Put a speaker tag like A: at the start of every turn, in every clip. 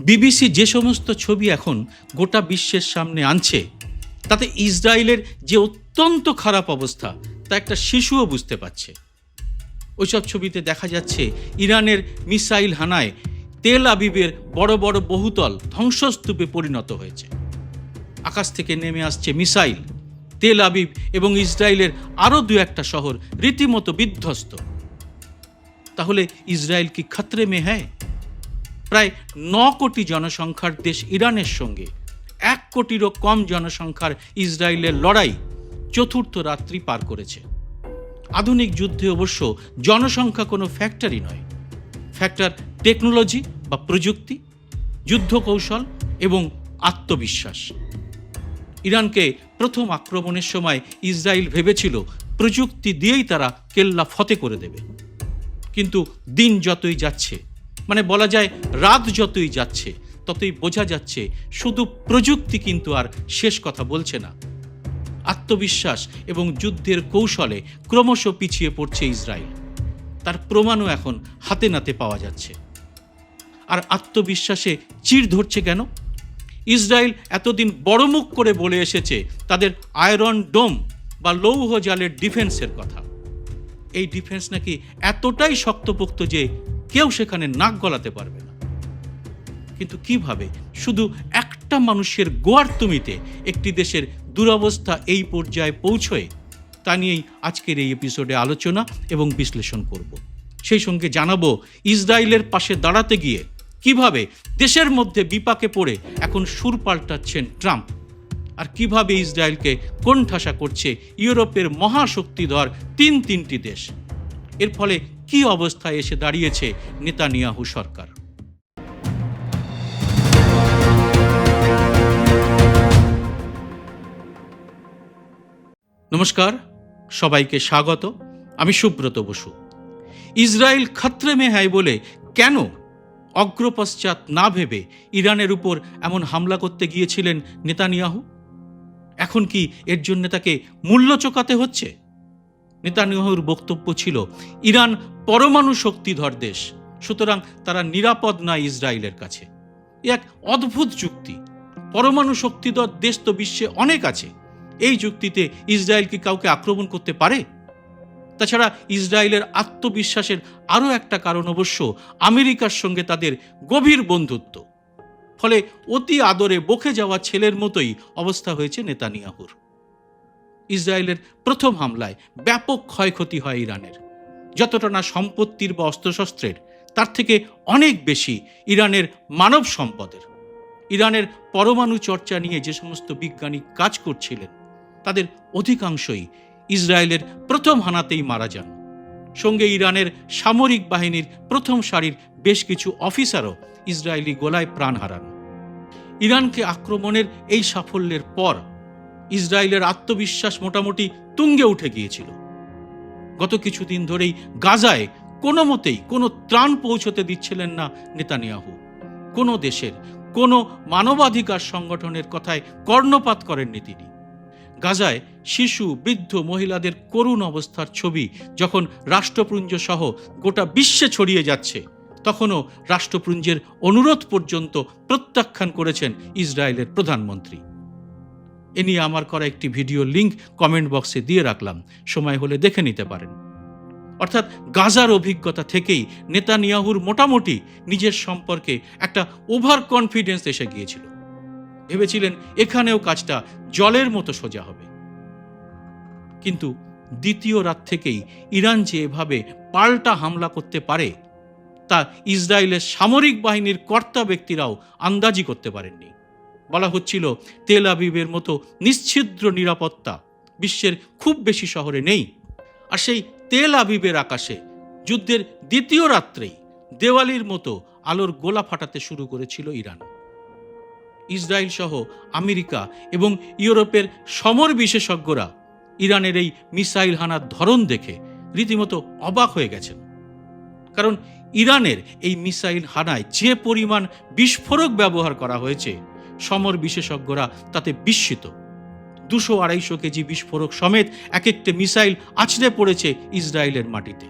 A: BBC যে সমস্ত ছবি এখন গোটা বিশ্বের সামনে আনছে, তাতে ইসরায়েলের যে অত্যন্ত খারাপ অবস্থা, তা একটা শিশুও বুঝতে পারছে। ওইসব ছবিতে দেখা যাচ্ছে ইরানের মিসাইল হানায় তেল আবিবের বড় বড় বহুতল ধ্বংসস্তূপে পরিণত হয়েছে। আকাশ থেকে নেমে আসছে মিসাইল, তেল আবিব এবং ইসরায়েলের আরও দু একটা শহর রীতিমতো বিধ্বস্ত। তাহলে ইসরায়েল কি খতরে মে হ্যায়? প্রায় ন কোটি জনসংখ্যার দেশ ইরানের সঙ্গে। এক কোটিরও কম জনসংখ্যার ইসরায়েলের লড়াই চতুর্থ রাত্রি পার করেছে। আধুনিক যুদ্ধে অবশ্য জনসংখ্যা কোনো ফ্যাক্টরি নয়। ফ্যাক্টর টেকনোলজি বা প্রযুক্তি যুদ্ধ কৌশল এবং আত্মবিশ্বাস। ইরানকে প্রথম আক্রমণের সময় ইসরায়েল ভেবেছিল প্রযুক্তি দিয়েই তারা কেল্লা ফতে করে দেবে। কিন্তু দিন যতই যাচ্ছে মানে বলা যায় রাত যতই যাচ্ছে, ততই বোঝা যাচ্ছে শুধু প্রযুক্তি কিন্তু আর শেষ কথা বলছে না। আত্মবিশ্বাস এবং যুদ্ধের কৌশলে ক্রমশ পিছিয়ে পড়ছে ইসরায়েল। তার প্রমাণও এখন হাতে নাতে পাওয়া যাচ্ছে। আর আত্মবিশ্বাসে চির ধরছে কেন? ইসরায়েল এতদিন বড় মুখ করে বলে এসেছে তাদের আয়রন ডোম বা লৌহ জালের ডিফেন্সের কথা। এই ডিফেন্স নাকি এতটাই শক্তপোক্ত যে কেউ সেখানে নাক গলাতে পারবে না। কিন্তু কীভাবে? শুধু একটা মানুষের গোয়ার্তুমিতে একটি দেশের দুরবস্থা এই পর্যায়ে পৌঁছয়, তা নিয়েই আজকের এই এপিসোডে আলোচনা এবং বিশ্লেষণ করব। সেই সঙ্গে জানাব ইসরায়েলের পাশে দাঁড়াতে গিয়ে কীভাবে দেশের মধ্যে বিপাকে পড়ে এখন সুর পাল্টাচ্ছেন ট্রাম্প, আর কীভাবে ইসরায়েলকে কোণঠাসা করছে ইউরোপের মহাশক্তিধর তিন তিনটি দেশ। এর ফলে কি অবস্থায় এসে দাঁড়িয়েছে নেতানিয়াহু সরকার? নমস্কার, সবাইকে স্বাগত। আমি সুব্রত বসু। ইসরায়েল খাত্রে মেহাই বলে কেন অগ্রপশ্চাৎ না ভেবে ইরানের উপর এমন হামলা করতে গিয়েছিলেন নেতানিয়াহু? এখন কি এর জন্য তাকে মূল্য চোকাতে হচ্ছে? নেতানিয়াহুর বক্তব্য ছিল, ইরান পরমাণু শক্তিধর দেশ, সুতরাং তারা নিরাপদ না ইসরায়েলের কাছে। এক অদ্ভুত যুক্তি। পরমাণু শক্তিধর দেশ তো বিশ্বে অনেক আছে। এই যুক্তিতে ইসরায়েল কি কাউকে আক্রমণ করতে পারে? তাছাড়া ইসরায়েলের আত্মবিশ্বাসের আরও একটা কারণ অবশ্য আমেরিকার সঙ্গে তাদের গভীর বন্ধুত্ব। ফলে অতি আদরে বকে যাওয়া ছেলের মতোই অবস্থা হয়েছে নেতানিয়াহুর। ইসরায়েলের প্রথম হামলায় ব্যাপক ক্ষয়ক্ষতি হয় ইরানের। যতটা না সম্পত্তির বা অস্ত্রশস্ত্রের, তার থেকে অনেক বেশি ইরানের মানব সম্পদের। ইরানের পরমাণু চর্চা নিয়ে যে সমস্ত বিজ্ঞানী কাজ করছিলেন, তাদের অধিকাংশই ইসরায়েলের প্রথম হানাতেই মারা যান। সঙ্গে ইরানের সামরিক বাহিনীর প্রথম সারির বেশ কিছু অফিসারও ইসরায়েলি গোলায় প্রাণ হারান। ইরানকে আক্রমণের এই সাফল্যের পর ইসরায়েলের আত্মবিশ্বাস মোটামুটি তুঙ্গে উঠে গিয়েছিল। গত কিছুদিন ধরেই গাজায় কোনো মতেই কোনো ত্রাণ পৌঁছতে দিচ্ছিলেন না নেতানিয়াহু। কোনো দেশের কোনো মানবাধিকার সংগঠনের কথায় কর্ণপাত করেননি তিনি। গাজায় শিশু, বৃদ্ধ মহিলাদের করুণ অবস্থার ছবি যখন রাষ্ট্রপুঞ্জ সহ গোটা বিশ্বে ছড়িয়ে যাচ্ছে, তখনও রাষ্ট্রপুঞ্জের অনুরোধ পর্যন্ত প্রত্যাখ্যান করেছেন ইসরায়েলের প্রধানমন্ত্রী। এ নিয়ে আমার করা একটি ভিডিও লিংক কমেন্ট বক্সে দিয়ে রাখলাম। সময় হলে দেখে নিতে পারেন। অর্থাৎ গাজার অভিজ্ঞতা থেকেই নেতানিয়াহুর মোটামুটি নিজের সম্পর্কে একটা ওভার কনফিডেন্স এসে গিয়েছিল। ভেবেছিলেন এখানেও কাজটা জলের মতো সোজা হবে। কিন্তু দ্বিতীয় রাত থেকেই ইরান যে এভাবে পাল্টা হামলা করতে পারে, তা ইসরায়েলের সামরিক বাহিনীর কর্তা ব্যক্তিরাও আন্দাজি করতে পারেননি। বলা হচ্ছিল, তেল আবিবের মতো নিশ্ছিদ্র নিরাপত্তা বিশ্বের খুব বেশি শহরে নেই। আর সেই তেল আবিবের আকাশে যুদ্ধের দ্বিতীয় রাত্রেই দেওয়ালির মতো আলোর গোলা ফাটাতে শুরু করেছিল ইরান। ইসরায়েল সহ আমেরিকা এবং ইউরোপের সমর বিশেষজ্ঞরা ইরানের এই মিসাইল হানার ধরন দেখে রীতিমতো অবাক হয়ে গেছেন। কারণ ইরানের এই মিসাইল হানায় যে পরিমাণ বিস্ফোরক ব্যবহার করা হয়েছে সমর বিশেষজ্ঞরা তাতে বিস্মিত। দুশো আড়াইশো কেজি বিস্ফোরক সমেত এক একটা মিসাইল আছড়ে পড়েছে ইসরায়েলের মাটিতে।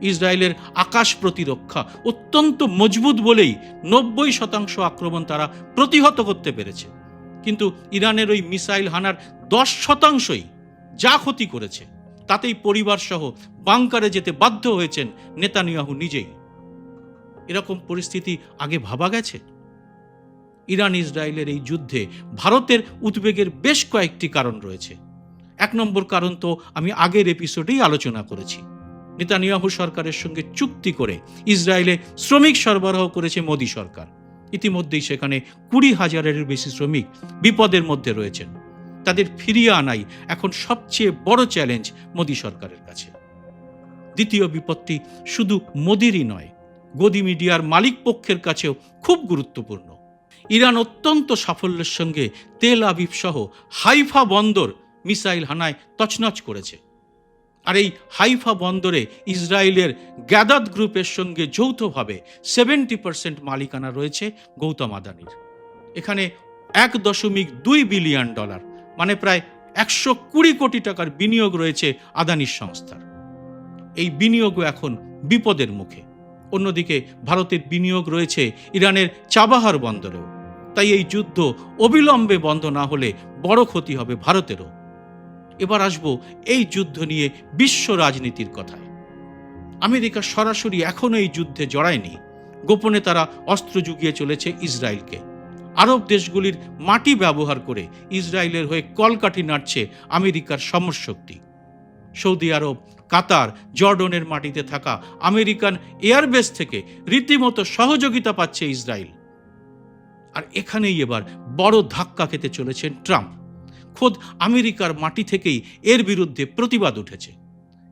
A: ইসরায়েলের আকাশ প্রতিরক্ষা অত্যন্ত মজবুত বলেই নব্বই শতাংশ আক্রমণ তারা প্রতিহত করতে পেরেছে। কিন্তু ইরানের ওই মিসাইল হানার দশ শতাংশই যা ক্ষতি করেছে, তাতেই পরিবার সহ বাংকারে যেতে বাধ্য হয়েছেন নেতানিয়াহু নিজেই। এরকম পরিস্থিতি আগে ভাবা গেছে? ইরান ইসরায়েলের এই যুদ্ধে ভারতের উদ্বেগের বেশ কয়েকটি কারণ রয়েছে। এক নম্বর কারণ তো আমি আগের এপিসোডেই আলোচনা করেছি। নেতানিয়াহু সরকারের সঙ্গে চুক্তি করে ইসরায়েলে শ্রমিক সরবরাহ করেছে মোদী সরকার। ইতিমধ্যেই সেখানে কুড়ি হাজারের বেশি শ্রমিক বিপদের মধ্যে রয়েছেন। তাদের ফিরিয়ে আনাই এখন সবচেয়ে বড় চ্যালেঞ্জ মোদী সরকারের কাছে। দ্বিতীয় বিপত্তি শুধু মোদিরই নয়, গদি মিডিয়ার মালিক পক্ষের কাছেও খুব গুরুত্বপূর্ণ। ইরান অত্যন্ত সাফল্যের সঙ্গে তেল আবিব সহ হাইফা বন্দর মিসাইল হানায় তছনছ করেছে। আর এই হাইফা বন্দরে ইসরায়েলের গ্যাদাদ গ্রুপের সঙ্গে যৌথভাবে সেভেন্টি পার্সেন্ট মালিকানা রয়েছে গৌতম আদানির। এখানে এক দশমিক দুই বিলিয়ন ডলার মানে প্রায় একশো কুড়ি কোটি টাকার বিনিয়োগ রয়েছে আদানির সংস্থার। এই বিনিয়োগও এখন বিপদের মুখে। অন্যদিকে ভারতের বিনিয়োগ রয়েছে ইরানের চাবাহার বন্দরেও। তাই এই যুদ্ধ অবিলম্বে বন্ধ না হলে বড় ক্ষতি হবে ভারতেরও। এবার আসব এই যুদ্ধ নিয়ে বিশ্ব রাজনীতির কথায়। আমেরিকা সরাসরি এখনও এই যুদ্ধে জড়ায়নি। গোপনে তারা অস্ত্র জুগিয়ে চলেছে ইসরায়েলকে। আরব দেশগুলির মাটি ব্যবহার করে ইসরায়েলের হয়ে কলকাঠি নাড়ছে আমেরিকার সমরশক্তি। সৌদি আরব কাতার, জর্ডনের মাটিতে থাকা আমেরিকান এয়ারবেস থেকে রীতিমতো সহযোগিতা পাচ্ছে ইসরায়েল। আর এখানেই এবার বড় ধাক্কা খেতে চলেছেন ট্রাম্প। খোদ আমেরিকার মাটি থেকেই এর বিরুদ্ধে প্রতিবাদ উঠেছে।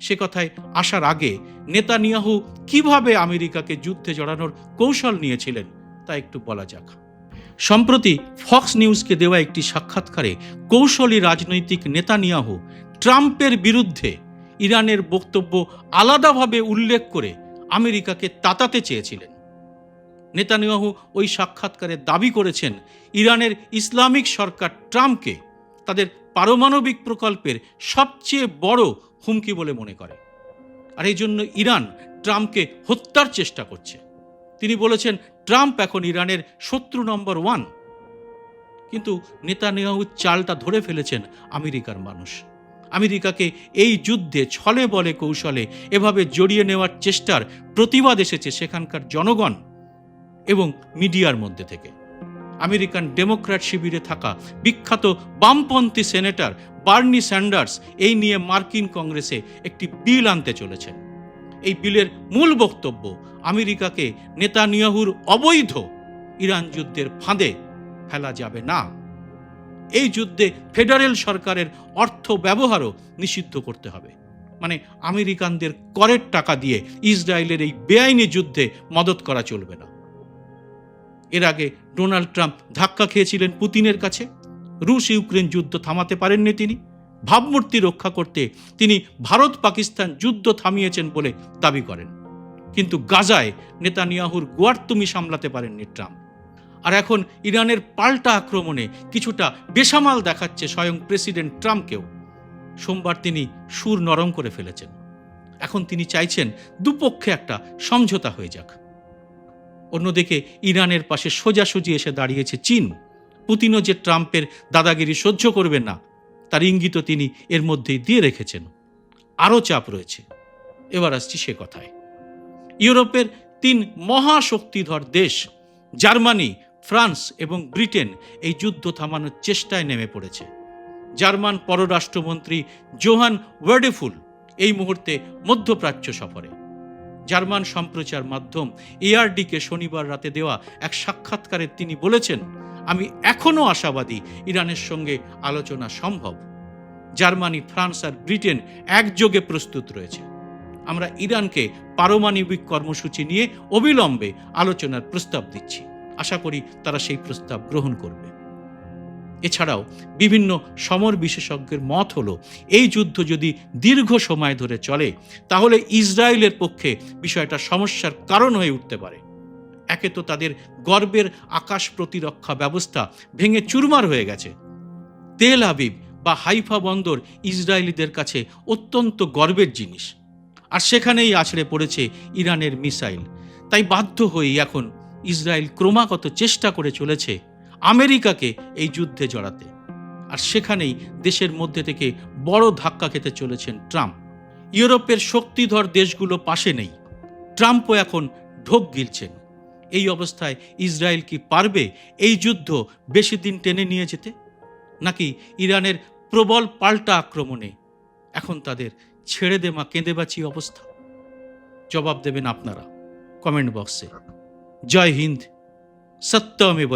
A: সে কথায় আসার আগে নেতানিয়াহু কীভাবে আমেরিকাকে যুদ্ধে জড়ানোর কৌশল নিয়েছিলেন তা একটু বলা যাক। সম্প্রতি ফক্স নিউজকে দেওয়া একটি সাক্ষাৎকারে কৌশলী রাজনৈতিক নেতানিয়াহু ট্রাম্পের বিরুদ্ধে ইরানের বক্তব্য আলাদাভাবে উল্লেখ করে আমেরিকাকে তাতাতে চেয়েছিলেন। নেতানিয়াহু ওই সাক্ষাৎকারে দাবি করেছেন, ইরানের ইসলামিক সরকার ট্রাম্পকে তাদের পারমাণবিক প্রকল্পের সবচেয়ে বড় হুমকি বলে মনে করে। আর এই জন্য ইরান ট্রাম্পকে হত্যার চেষ্টা করছে। তিনি বলেছেন, ট্রাম্প এখন ইরানের শত্রু নম্বর ওয়ান। কিন্তু নেতানিয়াহু চালটা ধরে ফেলেছেন আমেরিকার মানুষ। আমেরিকাকে এই যুদ্ধে ছলে বলে কৌশলে এভাবে জড়িয়ে নেওয়ার চেষ্টার প্রতিবাদ এসেছে সেখানকার জনগণ এবং মিডিয়ার মধ্যে থেকে। আমেরিকান ডেমোক্র্যাট শিবিরে থাকা বিখ্যাত বামপন্থী সেনেটর বার্নি স্যান্ডার্স এই নিয়ে মার্কিন কংগ্রেসে একটি বিল আনতে চলেছেন। এই বিলের মূল বক্তব্য, আমেরিকাকে নেতানিয়াহুর অবৈধ ইরান যুদ্ধের ফাঁদে ফেলা যাবে না। এই যুদ্ধে ফেডারেল সরকারের অর্থ ব্যবহারও নিষিদ্ধ করতে হবে। মানে আমেরিকানদের করের টাকা দিয়ে ইসরায়েলের এই বেআইনি যুদ্ধে মদত করা চলবে না। এর আগে ডোনাল্ড ট্রাম্প ধাক্কা খেয়েছিলেন পুতিনের কাছে। রুশ ইউক্রেন যুদ্ধ থামাতে পারেননি তিনি। ভাবমূর্তি রক্ষা করতে তিনি ভারত পাকিস্তান যুদ্ধ থামিয়েছেন বলে দাবি করেন। কিন্তু গাজায় নেতানিয়াহুর গোয়ার্তুমি সামলাতে পারেননি ট্রাম্প। আর এখন ইরানের পাল্টা আক্রমণে কিছুটা বেসামাল দেখাচ্ছে স্বয়ং প্রেসিডেন্ট ট্রাম্পকেও। সোমবার তিনি সুর নরম করে ফেলেছেন। এখন তিনি চাইছেন দুপক্ষে একটা সমঝোতা হয়ে যাক। অন্যদিকে ইরানের পাশে সোজাসুজি এসে দাঁড়িয়েছে চীন। পুতিনও যে ট্রাম্পের দাদাগিরি সহ্য করবেন না, তার ইঙ্গিতও তিনি এর মধ্যেই দিয়ে রেখেছেন। আরও চাপ রয়েছে। এবার আসছি সে কথায়। ইউরোপের তিন মহাশক্তিধর দেশ, জার্মানি ফ্রান্স এবং ব্রিটেন এই যুদ্ধ থামানোর চেষ্টায় নেমে পড়েছে। জার্মান পররাষ্ট্রমন্ত্রী জোহান ওয়ার্ডেফুল এই মুহূর্তে মধ্যপ্রাচ্য সফরে। জার্মান সম্প্রচার মাধ্যম এআরডিকে শনিবার রাতে দেওয়া এক সাক্ষাৎকারে তিনি বলেছেন, আমি এখনও আশাবাদী ইরানের সঙ্গে আলোচনা সম্ভব। জার্মানি, ফ্রান্স আর ব্রিটেন একযোগে প্রস্তুত রয়েছে। আমরা ইরানকে পারমাণবিক কর্মসূচি নিয়ে অবিলম্বে আলোচনার প্রস্তাব দিচ্ছি। আশা করি তারা সেই প্রস্তাব গ্রহণ করবে। এছাড়াও বিভিন্ন সমর বিশেষজ্ঞের মত হলো, এই যুদ্ধ যদি দীর্ঘ সময় ধরে চলে, তাহলে ইসরায়েলের পক্ষে বিষয়টা সমস্যার কারণ হয়ে উঠতে পারে। একে তো তাদের গর্বের আকাশ প্রতিরক্ষা ব্যবস্থা ভেঙে চুরমার হয়ে গেছে। তেল আবিব বা হাইফা বন্দর ইসরায়েলিদের কাছে অত্যন্ত গর্বের জিনিস। আর সেখানেই আছড়ে পড়েছে ইরানের মিসাইল। তাই বাধ্য হয়েই এখন ইসরায়েল ক্রমাগত চেষ্টা করে চলেছে আমেরিকাকে এই যুদ্ধে জড়াতে। আর সেখানেই দেশের মধ্যে থেকে বড় ধাক্কা খেতে চলেছেন ট্রাম্প। ইউরোপের শক্তিধর দেশগুলো পাশে নেই। ট্রাম্পও এখন ঢোক গিলছেন। এই অবস্থায় ইসরায়েল কি পারবে এই যুদ্ধ বেশি দিন টেনে নিয়ে যেতে? নাকি ইরানের প্রবল পাল্টা আক্রমণে এখন তাদের ছেড়ে দেমা কেঁদে বাঁচি অবস্থা? জবাব দেবেন আপনারা কমেন্ট বক্সে। जय हिंद सत्ता में